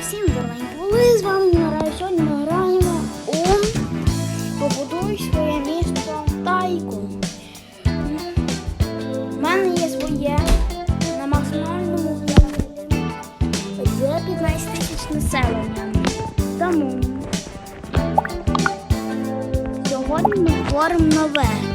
Всім були, з вами Мирай. Сьогодні ми граємо у Побудуй своє місто Тайку. У мене є своє на максимальному. Є 15 тисяч населення. Тому сьогодні ми створимо нове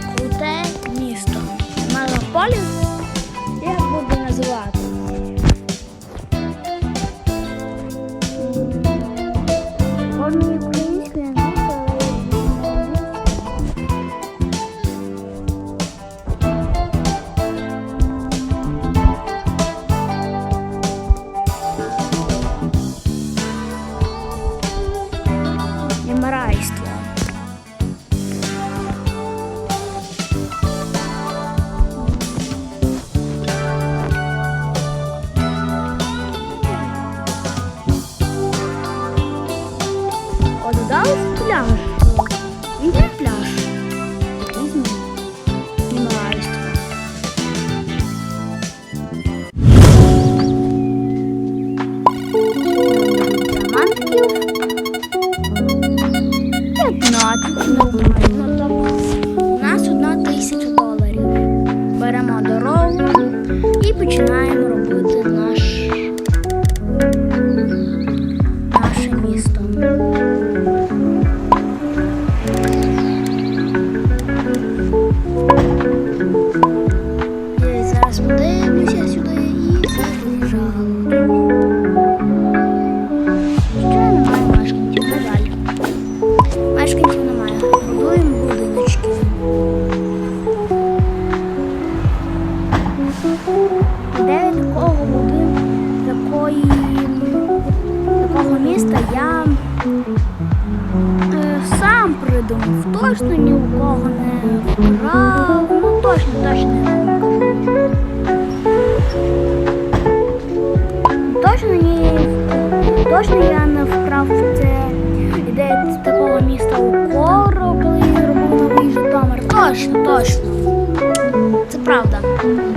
правда.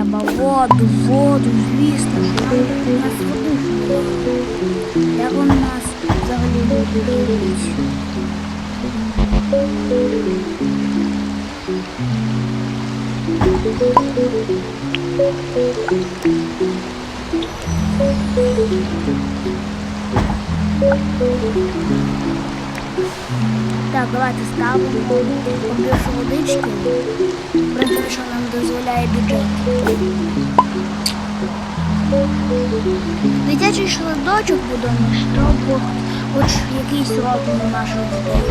Треба? Воду, воду, звісно, що у нас воду. Як вони нас взагалі будують? Так, давайте ставимо побільше водички. В принципі, що нам дозволяє бюджет. Дитячий шладочок будемо, щоб хоч якийсь робимо наших дітей.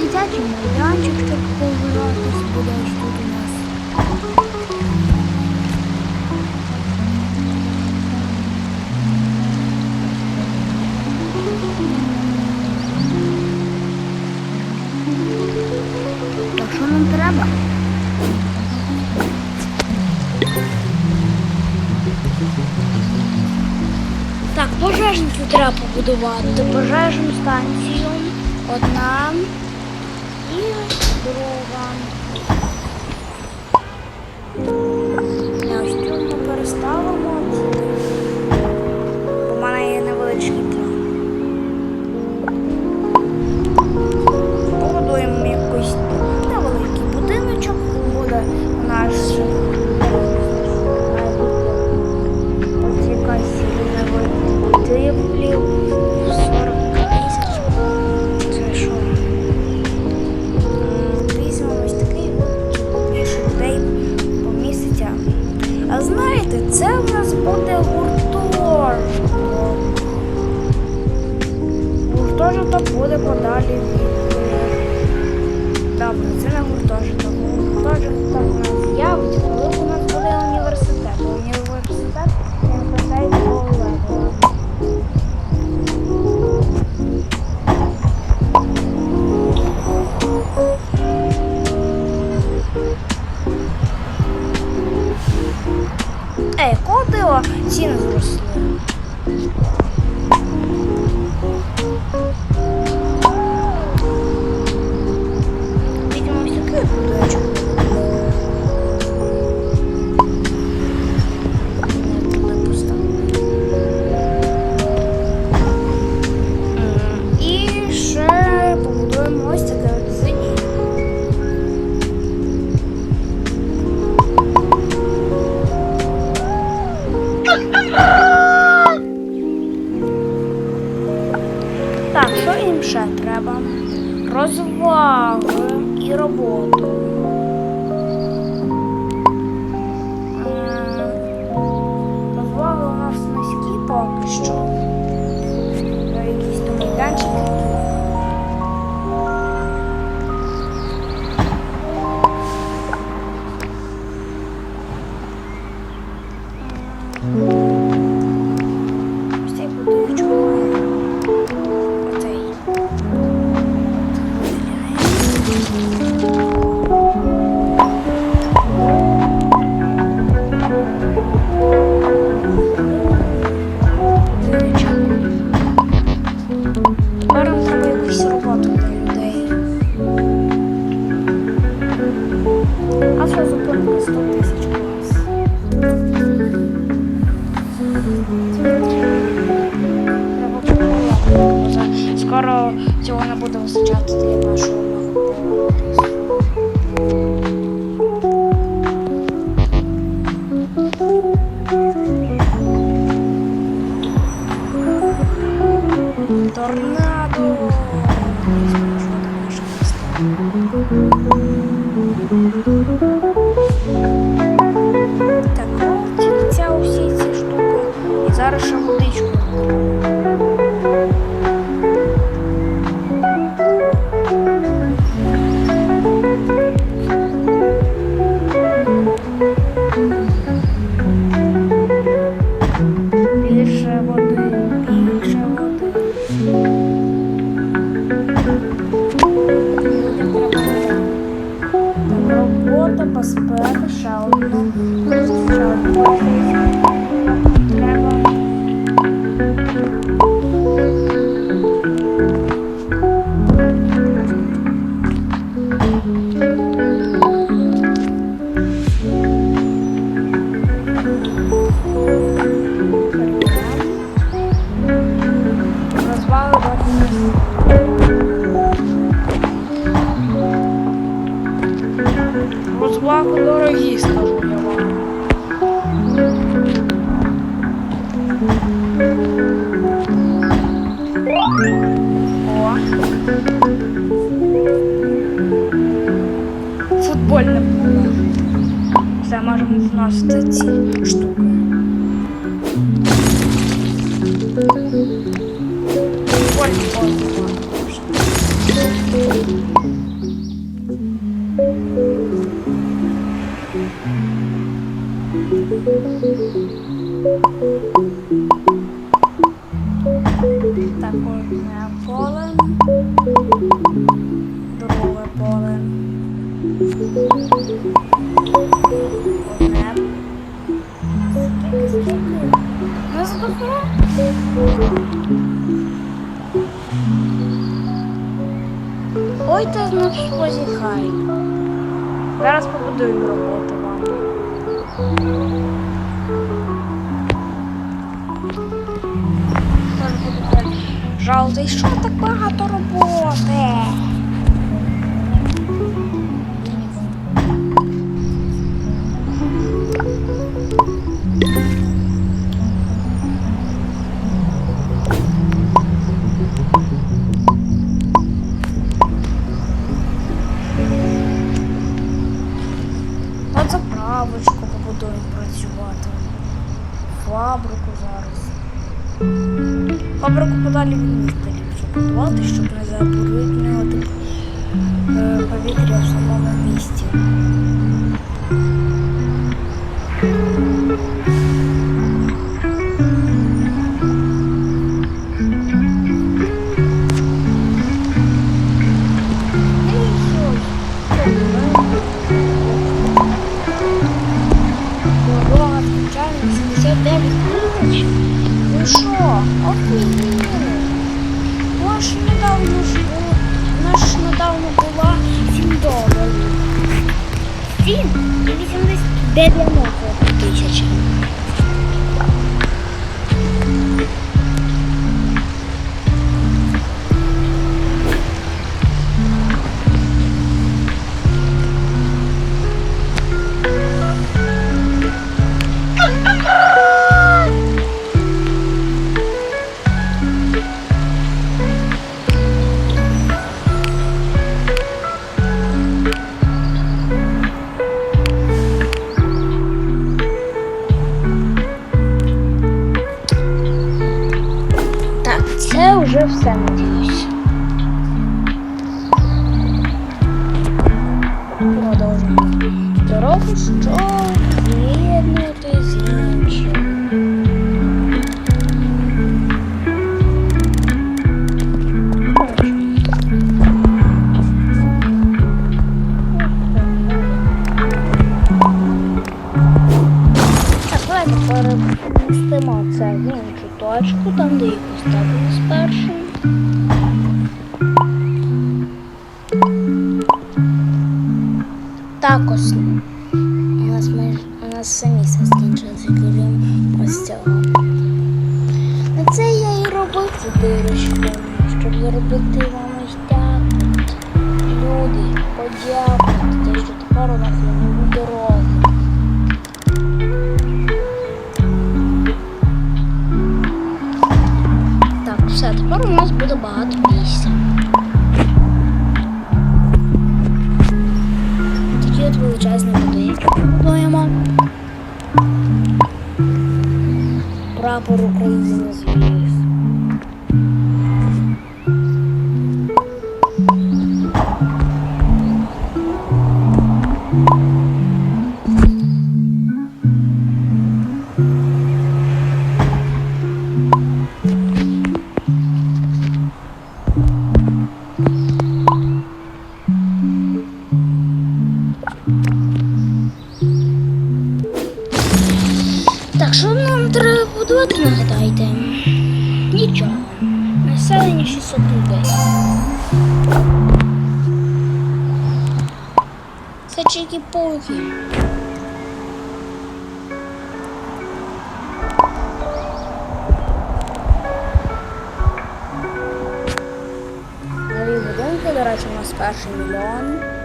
Дитячий майданчик, щоб погратись буде тут у нас. Так що нам треба? Так, пожежницю треба побудувати. Пожежну станцію. Одна і друга. Е, Та й котило, ціни. Так, що їм ще треба? Розваги і роботу. Розваги у нас низькі поки що. Е, якісь там майданчики. Torna. дорогі, скажу я вам. О. Футбольне поле. Це можемо вносити ці штуки. Також одне поле, друге поле, одне. Ой, та значить позіхай. Зараз побудуємо роботу. Жалко, і що так багато роботи? 7 і 80 90 тисяч. Вже все, надіюсь. Продовжуємо. Дорогу, що Так у нас ми, у нас все місце скінчилося крім ось цього. На це я і робив цю дирочку, щоб зробити вам ось так. Люди, подякуйте, те, що тепер у нас є Прапор України Так, що нам треба будувати, нагадайте? Нічого. Населення 600 людей. Це чики-пуки. Нові будинки, до речі, у нас перший. Мільйон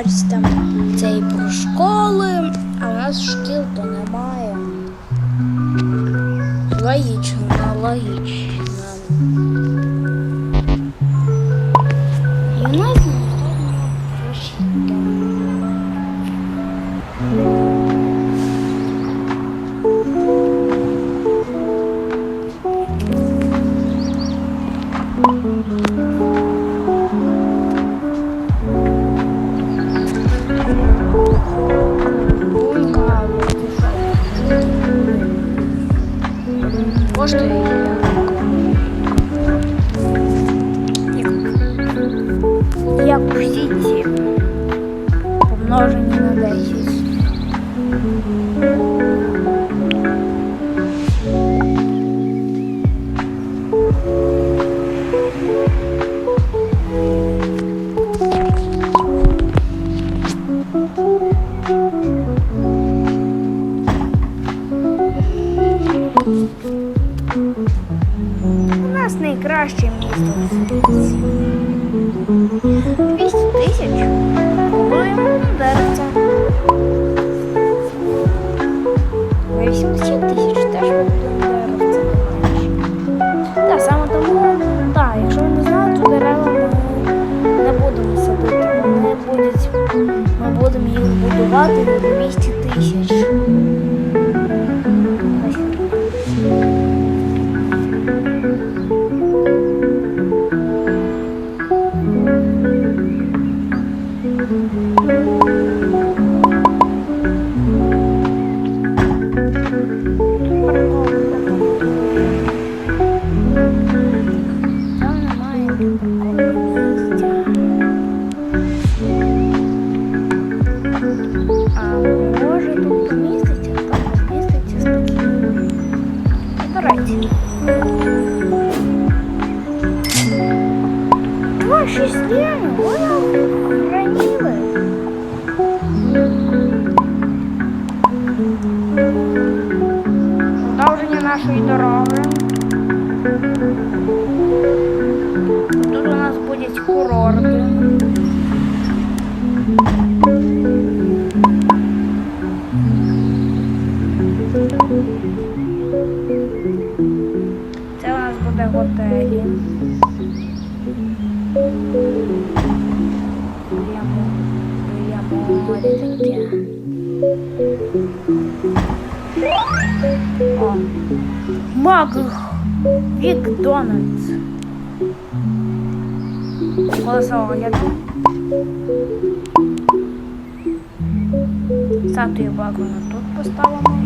Говорить там це і про школи, а у нас шкіл то немає. Логічно, логічно. Ваші стіни, вона хранили. Продовження нашої дороги. готелі. Біля мо- біля моря таке. О, Мак Вікдональдс. Колесо огляду. Статую Бакона тут поставимо.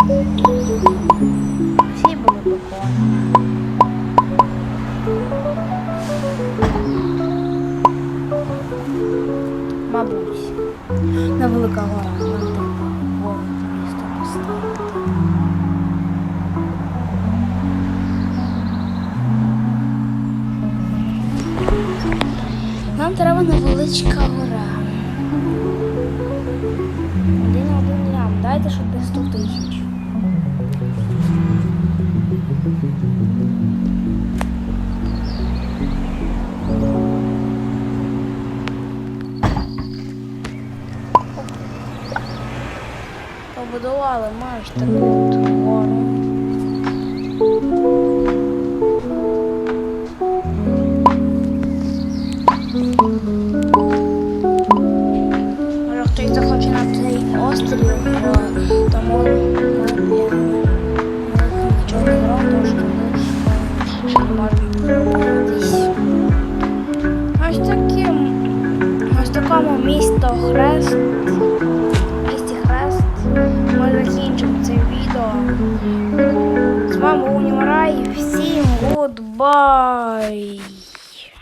Всі були бакони. Мабуть. Невелика гора. Нам треба гору місто поставити. Нам треба невеличка гора. Один один лям. Дайте, щоб без 100 тисяч. Побудували маєш таку гору.